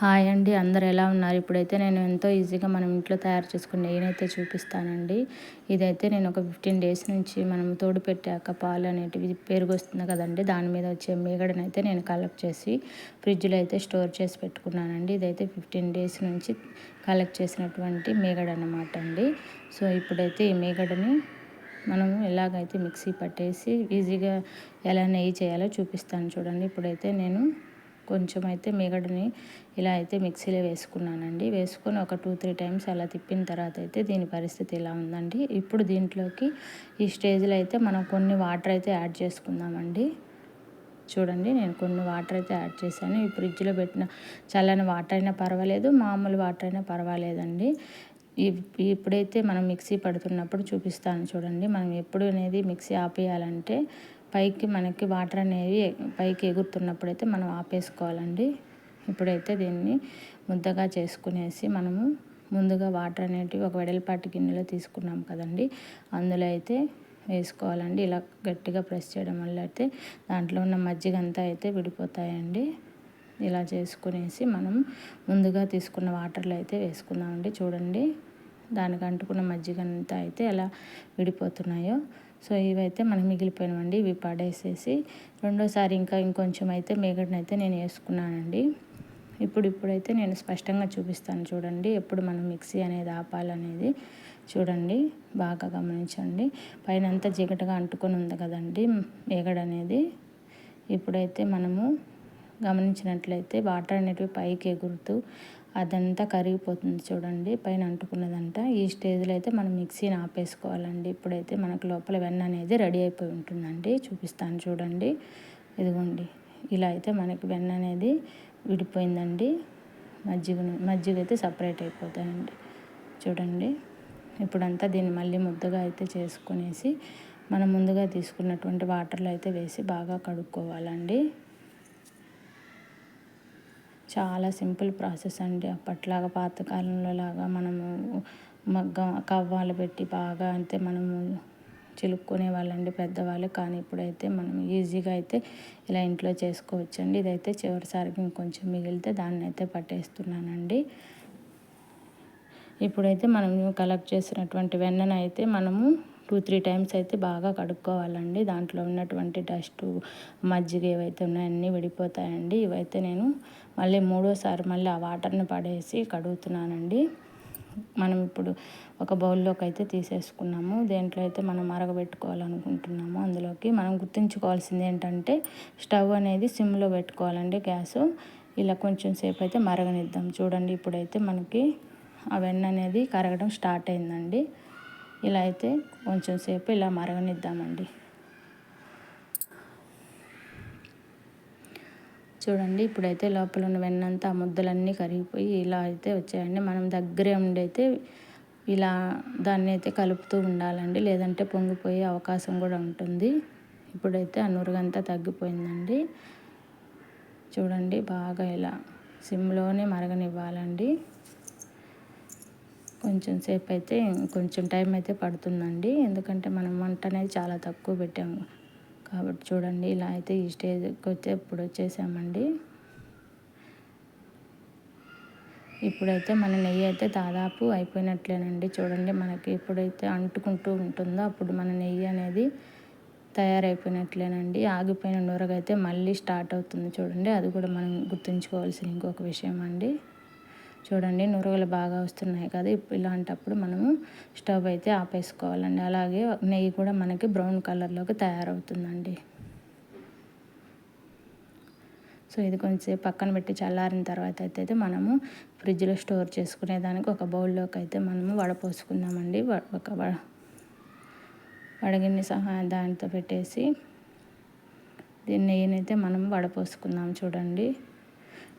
Hi అండి అందరు ఎలా ఉన్నారు? ఇప్పుడైతే నేను ఎంతో ఈజీగా మనం ఇంట్లో తయారు చేసుకుని నెయ్యినైతే చూపిస్తానండి. ఇదైతే నేను ఒక ఫిఫ్టీన్ డేస్ నుంచి మనం తోడు పెట్టాక పాలు అనేటివి పెరుగొస్తుంది కదండి. దాని మీద వచ్చే మేగడనైతే నేను కలెక్ట్ చేసి ఫ్రిడ్జ్లో అయితే స్టోర్ చేసి పెట్టుకున్నానండి. ఇదైతే ఫిఫ్టీన్ డేస్ నుంచి కలెక్ట్ చేసినటువంటి మేగడ అనమాట అండి. సో ఇప్పుడైతే ఈ మేగడని మనము ఎలాగైతే మిక్సీ పట్టేసి ఈజీగా ఎలా నెయ్యి చేయాలో చూపిస్తాను చూడండి. ఇప్పుడైతే నేను కొంచెం అయితే మిగడని ఇలా అయితే మిక్సీలో వేసుకున్నానండి. వేసుకొని ఒక టూ త్రీ టైమ్స్ అలా తిప్పిన తర్వాత అయితే దీని పరిస్థితి ఇలా ఉందండి. ఇప్పుడు దీంట్లోకి ఈ స్టేజ్లో అయితే మనం కొన్ని వాటర్ అయితే యాడ్ చేసుకుందామండి. చూడండి నేను కొన్ని వాటర్ అయితే యాడ్ చేశాను. ఈ ఫ్రిడ్జ్లో పెట్టిన చల్లని వాటర్ అయినా పర్వాలేదు మామూలు వాటర్ అయినా పర్వాలేదండి. ఇప్పుడైతే మనం మిక్సీ పడుతున్నప్పుడు చూపిస్తాను చూడండి. మనం ఎప్పుడు అనేది మిక్సీ ఆపేయాలంటే పైకి మనకి వాటర్ అనేవి పైకి ఎగురుతున్నప్పుడు అయితే మనం ఆపేసుకోవాలండి. ఇప్పుడైతే దీన్ని ముద్దగా చేసుకునేసి మనము ముందుగా వాటర్ అనేటివి ఒక వెడల్పాటి గిన్నెలో తీసుకున్నాం కదండి. అందులో అయితే వేసుకోవాలండి. ఇలా గట్టిగా ప్రెస్ చేయడం వల్ల అయితే దాంట్లో ఉన్న మజ్జిగ అంతా అయితే విడిపోతాయండి. ఇలా చేసుకునేసి మనం ముందుగా తీసుకున్న వాటర్లో అయితే వేసుకుందామండి. చూడండి దానికి అంటుకున్న మజ్జిగ అంతా అయితే ఎలా విడిపోతున్నాయో. సో ఇవైతే మనకు మిగిలిపోయినవండి ఇవి పడేసేసి. రెండోసారి ఇంకా ఇంకొంచెం అయితే మేగడనైతే నేను వేసుకున్నానండి. ఇప్పుడు ఇప్పుడైతే నేను స్పష్టంగా చూపిస్తాను చూడండి ఎప్పుడు మనం మిక్సీ అనేది ఆపాలనేది చూడండి బాగా గమనించండి. పైన అంతా జిగటగా అంటుకొని ఉంది కదండి మేగడ అనేది ఇప్పుడైతే మనము గమనించినట్లయితే వాటర్ అనేటివి పైకి ఎగురుతూ అదంతా కరిగిపోతుంది చూడండి. పైన అంటుకున్నదంతా. ఈ స్టేజ్లో అయితే మనం మిక్సీని ఆపేసుకోవాలండి. ఇప్పుడైతే మనకు లోపల వెన్న అనేది రెడీ అయిపోయి ఉంటుందండి. చూపిస్తాను చూడండి. ఇదిగోండి. ఇలా అయితే మనకి వెన్న అనేది విడిపోయిందండి. మజ్జిగ మజ్జిగ అయితే సపరేట్ అయిపోతాయండి. చూడండి. ఇప్పుడంతా దీన్ని మళ్ళీ ముద్దగా అయితే చేసుకునేసి మనం ముందుగా తీసుకున్నటువంటి వాటర్లో అయితే వేసి బాగా కడుక్కోవాలండి. చాలా సింపుల్ ప్రాసెస్ అండి. అప్పట్లాగా పాతకాలంలో లాగా మనము మగ్గ కవ్వాలు పెట్టి బాగా అంతే మనము చిలుక్కునే వాళ్ళండి పెద్దవాళ్ళు. కానీ ఇప్పుడైతే మనం ఈజీగా అయితే ఇలా ఇంట్లో చేసుకోవచ్చండి. ఇదైతే చివరిసారికి ఇంకొంచెం మిగిలితే దాన్ని అయితే పట్టేస్తున్నానండి. ఇప్పుడైతే మనం కలెక్ట్ చేసినటువంటి వెన్నను అయితే మనము టూ త్రీ టైమ్స్ అయితే బాగా కడుక్కోవాలండి. దాంట్లో ఉన్నటువంటి డస్ట్ మజ్జిగ ఏవైతే ఉన్నాయో అన్నీ విడిపోతాయండి. ఇవైతే నేను మళ్ళీ మూడోసారి మళ్ళీ ఆ వాటర్ని పడేసి కడుగుతున్నానండి. మనం ఇప్పుడు ఒక బౌల్లోకి అయితే తీసేసుకున్నాము. దేంట్లో అయితే మనం మరగబెట్టుకోవాలనుకుంటున్నాము అందులోకి మనం గుర్తుంచుకోవాల్సింది ఏంటంటే స్టవ్ అనేది సిమ్లో పెట్టుకోవాలండి గ్యాసు. ఇలా కొంచెం సేపు అయితే మరగనిద్దాం. చూడండి ఇప్పుడైతే మనకి ఆ వెన్న అనేది కరగడం స్టార్ట్ అయిందండి. ఇలా అయితే కొంచెం సేపు ఇలా మరగనిద్దామండి. చూడండి ఇప్పుడైతే లోపల ఉన్న వెన్నంతా ఆ ముద్దలన్నీ కరిగిపోయి ఇలా అయితే వచ్చాయండి. మనం దగ్గరే ఉండైతే ఇలా దాన్ని అయితే కలుపుతూ ఉండాలండి. లేదంటే పొంగిపోయే అవకాశం కూడా ఉంటుంది. ఇప్పుడైతే ఆ నురుగంతా తగ్గిపోయిందండి. చూడండి బాగా ఇలా సిమ్లోనే మరగనివ్వాలండి. కొంచెం సేపు అయితే కొంచెం టైం అయితే పడుతుందండి. ఎందుకంటే మనం వంట అనేది చాలా తక్కువ పెట్టాము కాబట్టి చూడండి ఇలా అయితే ఈ స్టేజ్కి వచ్చే ఇప్పుడు వచ్చేసామండి. ఇప్పుడైతే మన నెయ్యి అయితే దాదాపు అయిపోయినట్లేనండి. చూడండి మనకి ఎప్పుడైతే అంటుకుంటూ ఉంటుందో అప్పుడు మన నెయ్యి అనేది తయారైపోయినట్లేనండి. ఆగిపోయిన నూరగైతే మళ్ళీ స్టార్ట్ అవుతుంది చూడండి. అది కూడా మనం గుర్తుంచుకోవాల్సిన ఇంకొక విషయం అండి చూడండి నురగలు బాగా వస్తున్నాయి కదా ఇలాంటప్పుడు మనము స్టవ్ అయితే ఆపేసుకోవాలండి. అలాగే నెయ్యి కూడా మనకి బ్రౌన్ కలర్లోకి తయారవుతుందండి. సో ఇది కొంచెం పక్కన పెట్టి చల్లారిన తర్వాత అయితే మనము ఫ్రిడ్జ్లో స్టోర్ చేసుకునేదానికి ఒక బౌల్లోకి అయితే మనము వడపోసుకుందామండి ఒక వడగిన్ని సహాయం దానితో పెట్టేసి దీన్ని నెయ్యినైతే మనం వడపోసుకుందాం చూడండి.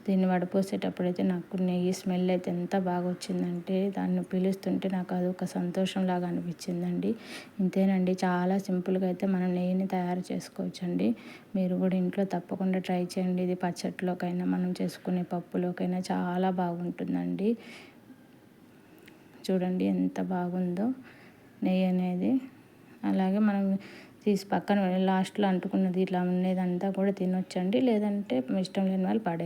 దీన్ని వడపోసేటప్పుడు అయితే నాకు నెయ్యి స్మెల్ అయితే ఎంత బాగా వచ్చిందంటే దాన్ని పీలుస్తుంటే నాకు అదొక సంతోషంలాగా అనిపించిందండి. ఇంతేనండి చాలా సింపుల్గా అయితే మనం నెయ్యిని తయారు చేసుకోవచ్చండి. మీరు కూడా ఇంట్లో తప్పకుండా ట్రై చేయండి. ఇది పచ్చట్లోకైనా మనం చేసుకునే పప్పులోకైనా చాలా బాగుంటుందండి. చూడండి ఎంత బాగుందో నెయ్యి అనేది. అలాగే మనం తీసి పక్కన లాస్ట్లో అంటుకున్నది ఇట్లా ఉండేదంతా కూడా తినొచ్చండి. లేదంటే ఇష్టం లేని వాళ్ళు పడే